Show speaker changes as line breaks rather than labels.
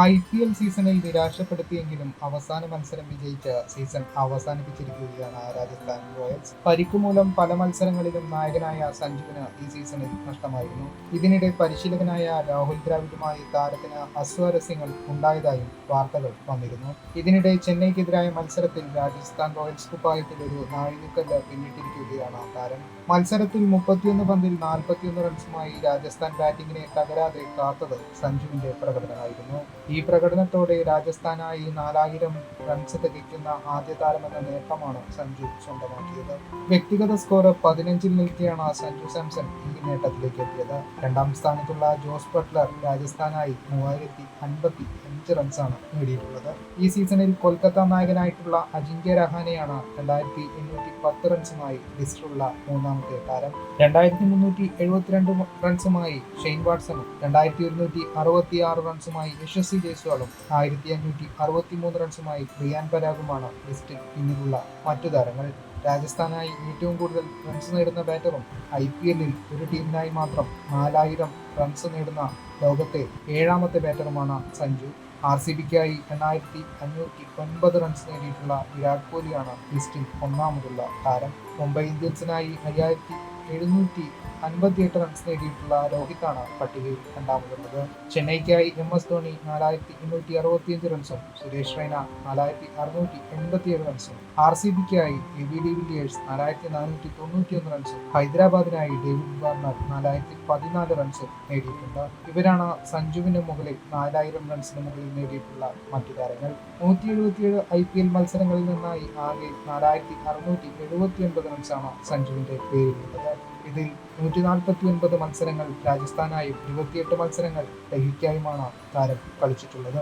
I P L സീസണിൽ നിരാശപ്പെടുത്തിയെങ്കിലും അവസാന മത്സരം വിജയിച്ച് സീസൺ അവസാനിപ്പിച്ചിരിക്കുകയാണ് രാജസ്ഥാൻ റോയൽസ്. പരിക്കു മൂലം പല മത്സരങ്ങളിലും നായകനായ സഞ്ജുവിന് ഈ സീസണിൽ നഷ്ടമായിരുന്നു. ഇതിനിടെ പരിശീലകനായ രാഹുൽ ദ്രാവിഡുമായി താരത്തിന് അസ്വാരസ്യങ്ങൾ ഉണ്ടായതായും വാർത്തകൾ വന്നിരുന്നു. ഇതിനിടെ ചെന്നൈക്കെതിരായ മത്സരത്തിൽ രാജസ്ഥാൻ റോയൽസ് കുപ്പായത്തിൽ ഒരു നാഴികക്കല്ല് പിന്നിട്ടിരിക്കുകയാണ് താരം. മത്സരത്തിൽ മുപ്പത്തിയൊന്ന് പന്തിൽ നാൽപ്പത്തിയൊന്ന് റൺസുമായി രാജസ്ഥാൻ ബാറ്റിംഗിനെ തകരാതെ കാത്തത് സഞ്ജുവിന്റെ പ്രകടനമായിരുന്നു. ഈ പ്രകടനത്തോടെ രാജസ്ഥാനായി നാലായിരം റൺസ് തികയ്ക്കുന്ന ആദ്യ താരമെന്ന നേട്ടമാണ് സഞ്ജു സ്വന്തമാക്കിയത്. വ്യക്തിഗത സ്കോർ പതിനഞ്ചിൽ നിൽക്കിയാണ് സഞ്ജു സാംസൺ ഈ നേട്ടത്തിലേക്ക് എത്തിയത്. രണ്ടാം സ്ഥാനത്തുള്ള ജോസ് ബട്ട്ലർ രാജസ്ഥാനായി മൂവായിരത്തി അൻപത്തി അഞ്ച് റൺസാണ് നേടിയിട്ടുള്ളത്. ഈ സീസണിൽ കൊൽക്കത്ത നായകനായിട്ടുള്ള അജിങ്ക്യ രഹാനെയാണ് രണ്ടായിരത്തി എണ്ണൂറ്റി പത്ത് റൺസുമായി ലിസ്റ്റിലുള്ള മൂന്നാമത്തെ താരം. രണ്ടായിരത്തി മുന്നൂറ്റി എഴുപത്തിരണ്ട് റൺസുമായി ഷെയ്ൻ വാട്സണും രണ്ടായിരത്തി ഒരുന്നൂറ്റി അറുപത്തി ആറ് റൺസുമായി യശസ്വി ജയ്സ്വാളും ആയിരത്തി അഞ്ഞൂറ്റി അറുപത്തി മൂന്ന് റൺസുമായി റിയാൻ പരാഗുമാണ് ലിസ്റ്റിൽ പിന്നിലുള്ള മറ്റു താരങ്ങൾ. രാജസ്ഥാനായി ഏറ്റവും കൂടുതൽ റൺസ് നേടുന്ന ബാറ്ററും ഐ പി എല്ലിൽ ഒരു ടീമിനായി മാത്രം നാലായിരം റൺസ് നേടുന്ന ലോകത്തെ ഏഴാമത്തെ ബാറ്ററുമാണ് സഞ്ജു. ആർ സി ബിക്കായി എണ്ണായിരത്തി അഞ്ഞൂറ്റി ഒൻപത് റൺസ് നേടിയിട്ടുള്ള വിരാട് കോഹ്ലിയാണ് ലിസ്റ്റിൽ ഒന്നാമതുള്ള താരം. മുംബൈ ഇന്ത്യൻസിനായി അയ്യായിരത്തി എഴുന്നൂറ്റി അൻപത്തിയെട്ട് റൺസ് നേടിയിട്ടുള്ള രോഹിത്താണ് പട്ടികയിൽ രണ്ടാമതുള്ളത്. ചെന്നൈക്കായി എം എസ് ധോണി നാലായിരത്തി എണ്ണൂറ്റി അറുപത്തിയഞ്ച് റൺസും സുരേഷ് റൈന നാലായിരത്തി അറുന്നൂറ്റി എൺപത്തിയേഴ് റൺസും ആർ സി ബിക്കായി എ ബി ഡി വില്ലിയേഴ്സ് നാലായിരത്തി നാനൂറ്റി തൊണ്ണൂറ്റിയൊന്ന് റൺസും ഹൈദരാബാദിനായി ഡേവിഡ് വാർണർ നാലായിരത്തി പതിനാല് റൺസും നേടിയിട്ടുണ്ട്. ഇവരാണ് സഞ്ജുവിന് മുകളിൽ നാലായിരം റൺസിന് മുകളിൽ നേടിയിട്ടുള്ള മറ്റു താരങ്ങൾ. നൂറ്റി എഴുപത്തിയേഴ് ഐ പി എൽ മത്സരങ്ങളിൽ നിന്നായി ആകെ നാലായിരത്തി അറുന്നൂറ്റി എഴുപത്തി ഒൻപത് റൺസാണ് സഞ്ജുവിന്റെ പേരിലുള്ളത്. ഇതിൽ നൂറ്റി നാൽപ്പത്തി ഒൻപത് മത്സരങ്ങൾ രാജസ്ഥാനായും ഇരുപത്തിയെട്ട് മത്സരങ്ങൾ ഡൽഹിക്കായുമാണ് താരം കളിച്ചിട്ടുള്ളത്.